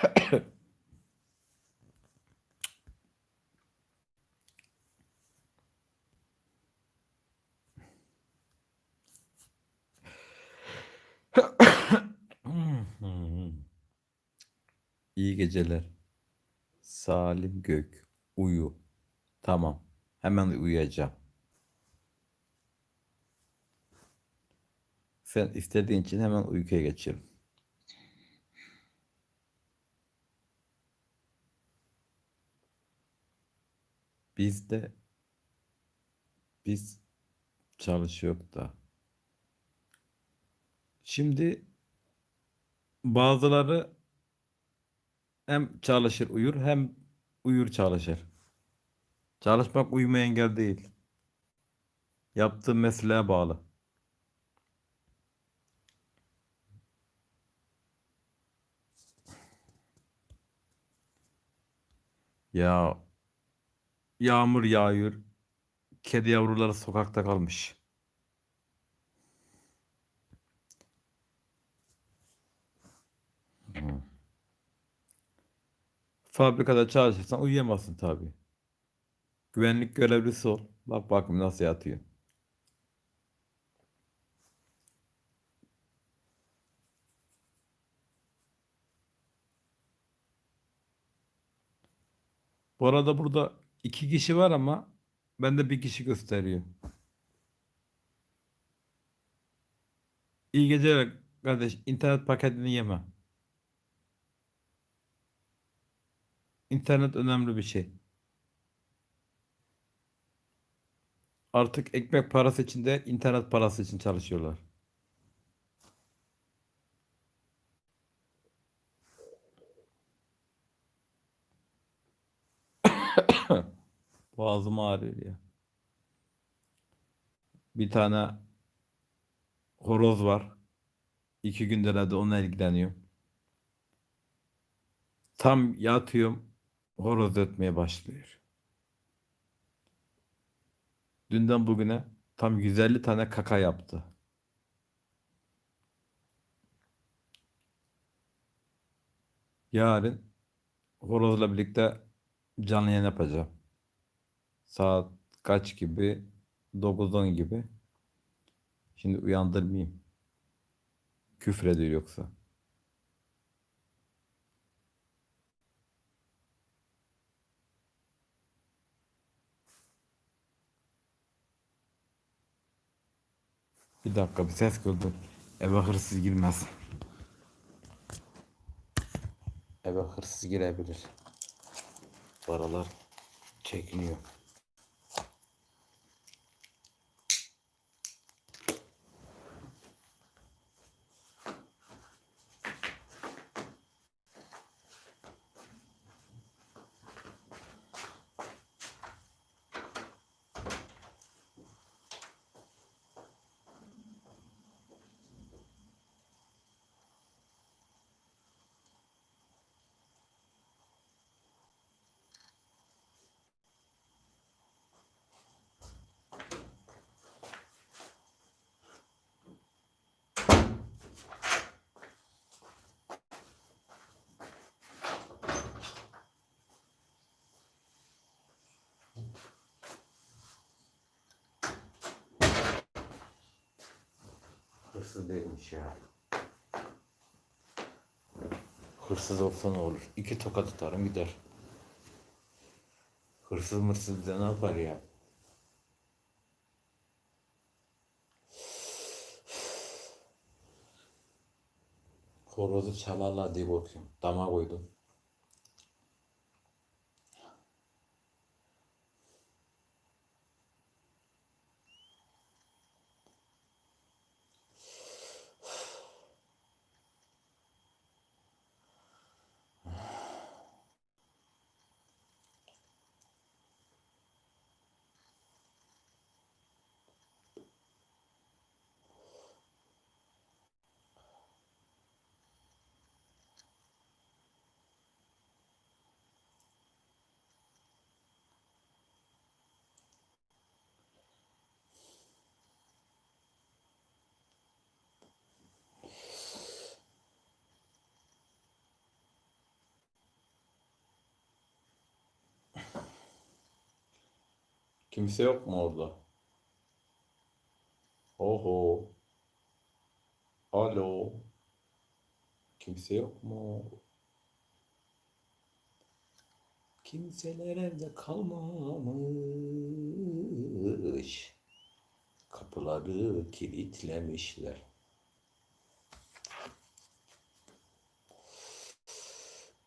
İyi geceler. Salim Gök. Uyu. Tamam. Hemen uyuyacağım. Sen istediğin için hemen uykuya geçelim. Biz de biz çalışıyor da. Şimdi bazıları hem çalışır uyur hem uyur çalışır. Çalışmak uyumaya engel değil. Yaptığı mesleğe bağlı. Ya yağmur yağıyor. Kedi yavruları sokakta kalmış. Fabrikada çalışırsan uyuyamazsın tabii. Güvenlik görevlisi ol. Bak bakayım nasıl yatıyor. Bu arada burada iki kişi var ama bende bir kişi gösteriyor. İyi geceler kardeş. İnternet paketini yeme. İnternet önemli bir şey. Artık ekmek parası için de internet parası için çalışıyorlar. Boğazım ağrıyor ya. Bir tane horoz var. İki gündür herhalde onunla ilgileniyor. Tam yatıyorum. Horoz ötmeye başlıyor. Dünden bugüne tam 150 tane kaka yaptı. Yarın horozla birlikte canlı yayın yapacağım. Saat kaç gibi? 9-10 gibi. Şimdi uyandırmayayım. Küfür ediyor yoksa. Bir dakika bir ses gördüm. Eve hırsız girmez. Eve hırsız girebilir. Paralar çekiniyor. Hırsız değilmiş ya. Hırsız olsa ne olur? İki tokat atarım gider. Hırsız mırsız ne yapar ya? Horozu çalarlar diye korkuyorum. Dama koydum. Kimse yok mu orada? Oho. Alo. Kimse yok mu? Kimseler evde kalmamış. Kapıları kilitlemişler.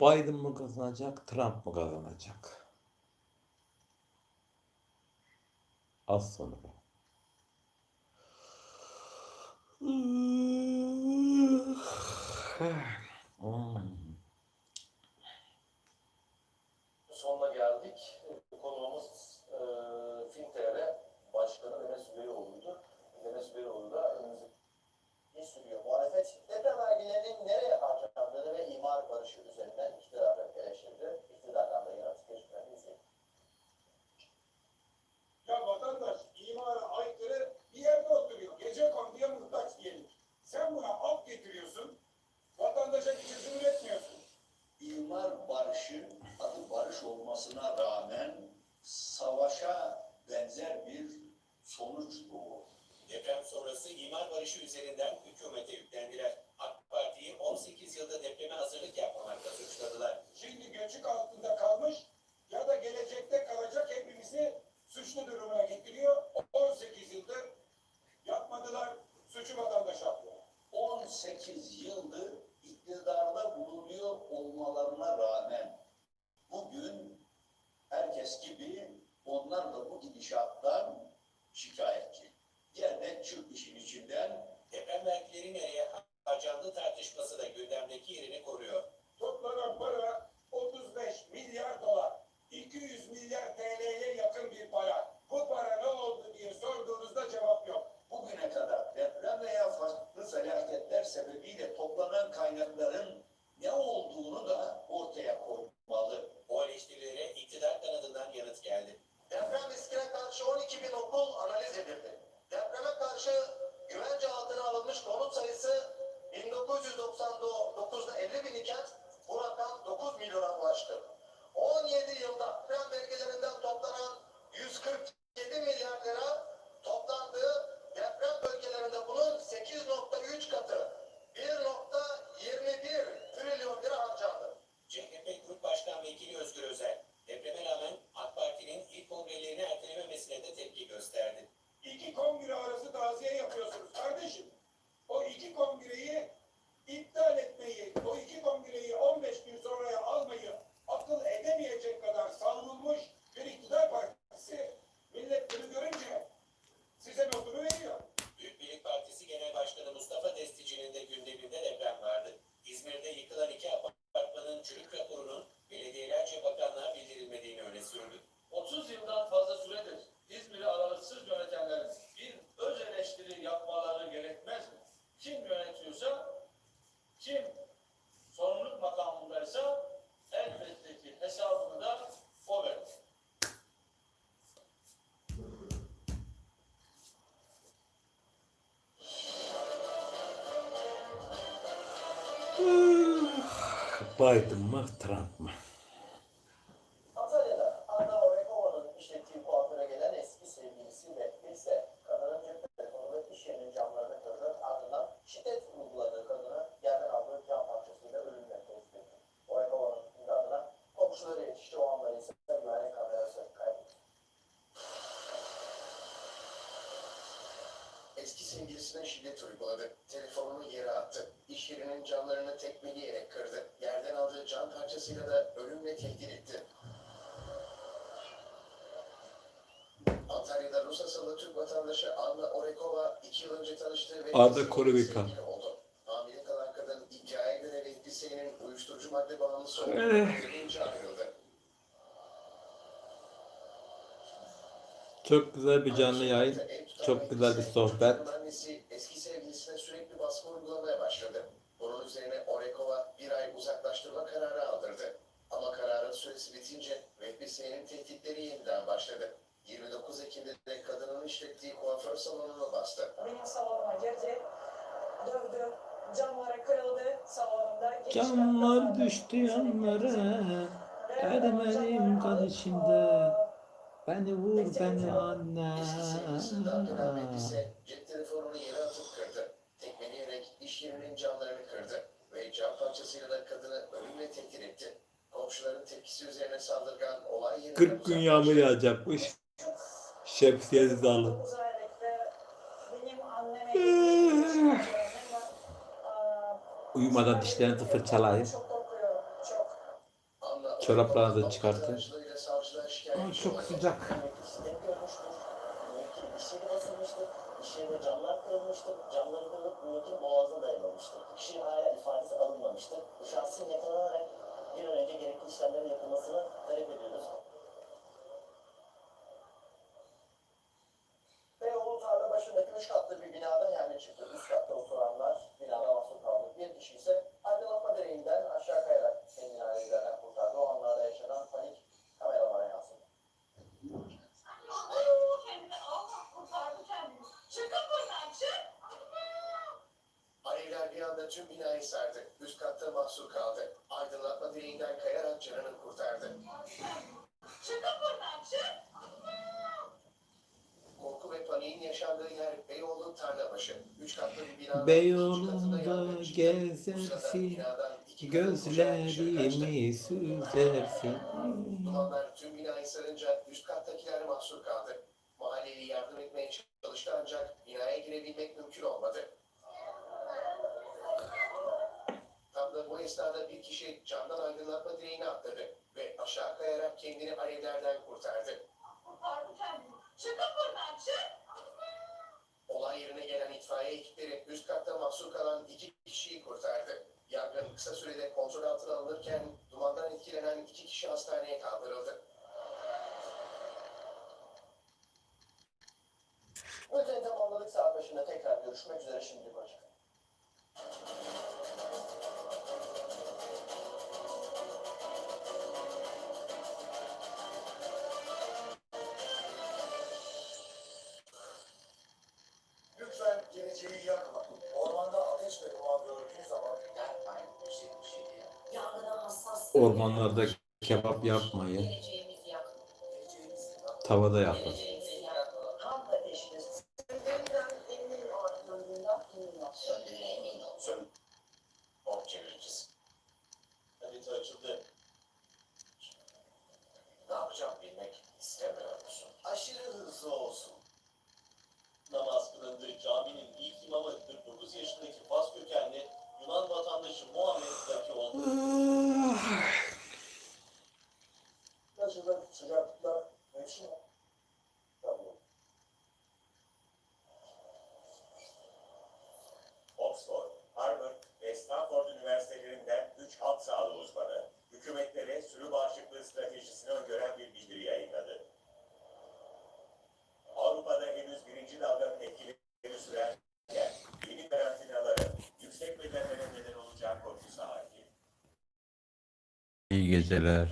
Biden mı kazanacak, Trump mı kazanacak? Az. Hmm. sonuna geldik. Konuğumuz e, FinTR Başkanı Enes Üveyoğlu'ydu. Enes Üveyoğlu da önümüzdeki ne sürüyor? Muhalefet deprem vergilerinin nereye harcandığını ve imar barışı üzerinden iktidarı Bir çözüm üretmiyorsun. İmar barışı adı barış olmasına rağmen savaşa benzer bir sonuç doğurdu. deprem sonrası imar barışı üzerinden herkes gibi onlar da bu gidişattan şikayetçi. Gelmek çık işin içinden vergileri nereye harcandığı tartışması da gündemdeki yerini koruyor. Toplanan para 35 milyar dolar. 200 milyar TL'ye yakın bir para. Bu para ne oldu diye sorduğunuzda cevap yok. bugüne kadar deprem veya farklı felaketler sebebiyle toplanan kaynakların ne olduğunu da ortaya Biden mı Trump mı? Antalya'da Anna Orekova'nın işlettiği gelen eski sevgilisi ve kadının cep telefonunu iş yerinin camlarına kırdı. Ardından şiddet uyguladığı kadına yerden aldığı cam parçasıyla ölümle tehdit etti. Orekova'nın imdadına komşuları yetişti. O anları ise güvenlik kamerası kaybetti. Eski sevgilisine şiddet uyguladı. Telefonunu yere attı. İş yerinin camlarını tekmeyle cam parçasıyla da ölümle tehdit etti. Antalya'da Rus asıllı Türk vatandaşı Anna Orekova iki yıl önce tanıştığı ve Arda Korevika. oldu. Hamile kalan kadın iddiaya göre Vehbi uyuşturucu madde bağımlısı olduğunu Eh. öğrenince ayrıldı. Çok güzel bir canlı yayın. Çok güzel bir sohbet. Annesi eski sevgilisine sürekli baskı uygulamaya başladı. Bunun üzerine Orekova bir ay uzaklaştırma kararı aldırdı. Ama kararın süresi bitince Vehbi S'nin tehditleri yeniden başladı. 29 Ekim'de de kadının işlettiği kuaför salonunu bastı. Benim salonuma girdi, dövdü, camları kırıldı salonumda. Giriş Camlar düştü yanlara. Camları kan içinde. Beni vur beni anne. Eski sevgilisinden dönen Vehbi ise cep telefonunu yere atıp kırdı. Tekmeleyerek iş camlarını kırdı. Ve cam parçasıyla da kadını ölümle tehdit etti. Komşuların tepkisi üzerine saldırgan olay yerinden 40 gün yağmur yağacakmış. Var. Aa, Uyumadan dişlerinizi fırçalayın. Çok. Anla Çoraplarınızı çıkartın. şikayetçi çok sıcak. Şiddet görmüştür. Mümkün iş yeri basılmıştır. İş yerinde camlar kırılmıştır. Camları kırılıp mümkün boğazına dayanılmıştır. Kişinin hala ifadesi alınmamıştır. Bu şahsın yakalanarak bir an önce gerekli işlemlerin yapılmasını talep ediyoruz. Beyoğlu tarla başındaki üç katlı bir binada yani çıktı. Üst katta oturanlar binada mahsur kaldı. Bir kişi ise aydınlatma direğinden aşağı kayarak kendini ailelerinden kurtardı. O anlarda yaşanan panik kameralara yansıdı. Alevler bir anda tüm binayı sardı. Üst katta mahsur kaldı. Aydınlatma direğinden kayarak canını kurtardı. Korku ve paniğin yaşandığı yer Beyoğlu Tarlabaşı. Üç katlı bir binanın Beyoğlu'nda gezersin. Gözlerimi süzersin. Dumanlar tüm binayı sarınca üst kattakiler mahsur kaldı. Mahalleli yardım etmeye çalıştı ancak binaya girebilmek mümkün olmadı. Esnada bir kişi camdan aydınlatma direğine atladı ve aşağı kayarak kendini alevlerden kurtardı. Olay yerine gelen itfaiye ekipleri üst katta mahsur kalan iki kişiyi kurtardı. Yangın kısa sürede kontrol altına alınırken dumandan etkilenen iki kişi hastaneye kaldırıldı. Bülteni Ormanlarda kebap yapmayın. Tavada yapın. Geceler.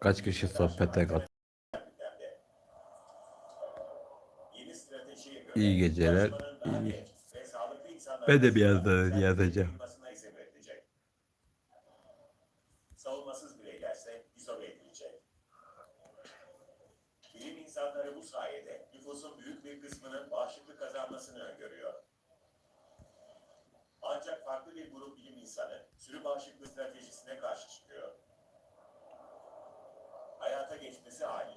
Kaç kişi sohbete kat? İyi geceler, iyi. Ben de biraz sağlıklı daha yazacağım.